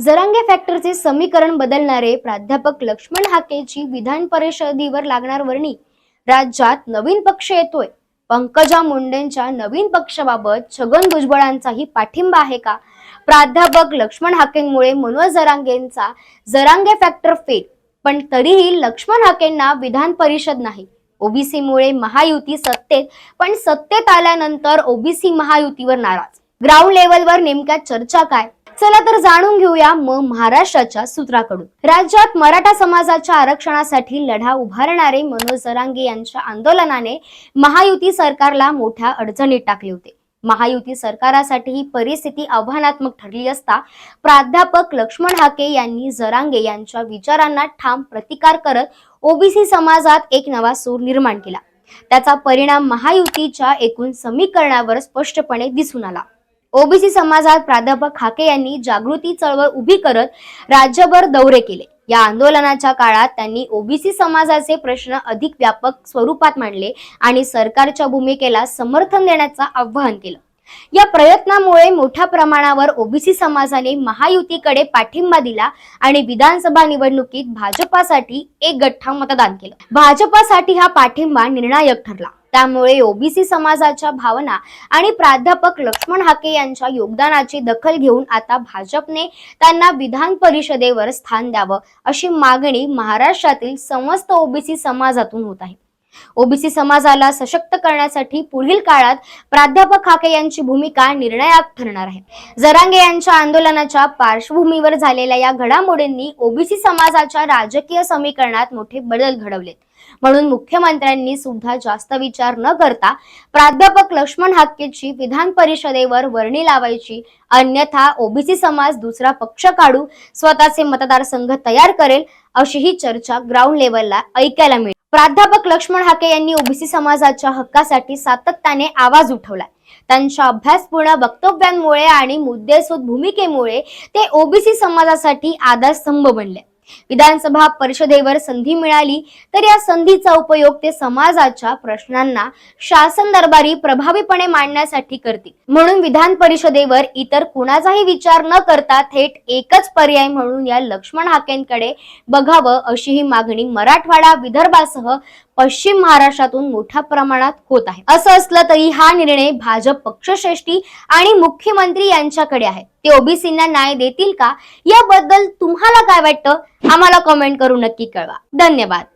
जरांगे फॅक्टरचे समीकरण बदलणारे प्राध्यापक लक्ष्मण हाकेची विधान परिषदेवर लागणार वर्णी. राज्यात नवीन पक्ष येतोय. पंकजा मुंडेंच्या नवीन पक्षाबाबत छगन भुजबळांचाही पाठिंबा आहे का? प्राध्यापक लक्ष्मण हाकेंमुळे मनोज जरांगेंचा जरांगे फॅक्टर फेल. पण तरीही लक्ष्मण हाकेंना विधान परिषद नाही. ओबीसीमुळे महायुती सत्तेत पण सत्तेत आल्यानंतर ओबीसी महायुतीवर नाराज. ग्राउंड लेवलवर नेमक्या चर्चा काय? चला तर जाणून घेऊया मग महाराष्ट्राच्या सूत्राकडून. राज्यात मराठा समाजाच्या आरक्षणासाठी लढा उभारणारे मनोज जरांगे यांच्या आंदोलनाने महायुती सरकारला मोठ्या अडचणीत टाकले होते. महायुती सरकारासाठी ही परिस्थिती आव्हानात्मक ठरली असता प्राध्यापक लक्ष्मण हाके यांनी जरांगे यांच्या विचारांना ठाम प्रतिकार करत ओबीसी समाजात एक नवा सूर निर्माण केला. त्याचा परिणाम महायुतीच्या एकूण समीकरणावर स्पष्टपणे दिसून आला. ओबीसी समाजात प्राध्यापक हाके यांनी जागृती चळवळ उभी करत राज्यभर दौरे केले. या आंदोलनाच्या काळात त्यांनी ओबीसी समाजाचे प्रश्न अधिक व्यापक स्वरूपात मांडले आणि सरकारच्या भूमिकेला समर्थन देण्याचं आवाहन केलं. या प्रयत्नामुळे मोठ्या प्रमाणावर ओबीसी समाजाने महायुतीकडे पाठिंबा दिला आणि विधानसभा निवडणुकीत भाजपासाठी एक गठ्ठा मतदान केलं. भाजपासाठी हा पाठिंबा निर्णायक ठरला. त्यामुळे ओबीसी समाजाच्या भावना आणि प्राध्यापक लक्ष्मण हाके यांच्या योगदानाची दखल घेऊन आता भाजपने त्यांना विधान परिषदेवर स्थान द्यावं अशी मागणी महाराष्ट्रातील समस्त ओबीसी समाजातून होत आहे. ओबीसी समाजाला सशक्त करण्यासाठी पुढील काळात प्राध्यापक हाके यांची भूमिका निर्णायक ठरणार आहे. जरांगे यांच्या आंदोलनाच्या पार्श्वभूमीवर झालेल्या या घडामोडींनी ओबीसी समाजाच्या राजकीय समीकरणात मोठे बदल घडवलेत. म्हणून मुख्यमंत्र्यांनी सुद्धा जास्त विचार न करता प्राध्यापक लक्ष्मण हाकेची विधान परिषदेवर वर्णी लावायची अन्यथा ओबीसी समाज दुसरा पक्ष काढू स्वतःचे मतदारसंघ तयार करेल अशी ही चर्चा ग्राउंड लेवलला ऐकायला मिळेल प्राध्यापक लक्ष्मण हाके यांनी ओबीसी समाजाच्या हक्कासाठी सातत्याने आवाज उठवलाय. त्यांच्या अभ्यासपूर्ण वक्तव्यांमुळे आणि मुद्देसूद भूमिकेमुळे ते ओबीसी समाजासाठी आधारस्तंभ बनले. विधानसभा परिषदेवर संधी मिळाली तर या संधीचा उपयोग ते समाजाच्या प्रश्नांना शासन दरबारी प्रभावीपणे मांडण्यासाठी करतील. म्हणून विधान परिषदेवर इतर कुणाचाही विचार न करता थेट एकच पर्याय म्हणून या लक्ष्मण हाकेंकडे बघावं अशी ही मागणी मराठवाडा विदर्भासह पश्चिम महाराष्ट्रातून मोठ्या प्रमाणात होत आहे. असं असलं तरी हा निर्णय भाजप पक्षश्रेष्ठी आणि मुख्यमंत्री यांच्याकडे आहे. ते ओबीसींना न्याय देतील का? याबद्दल तुम्हाला काय वाटतं? आम्हाला कमेंट करून नक्की कळवा. धन्यवाद.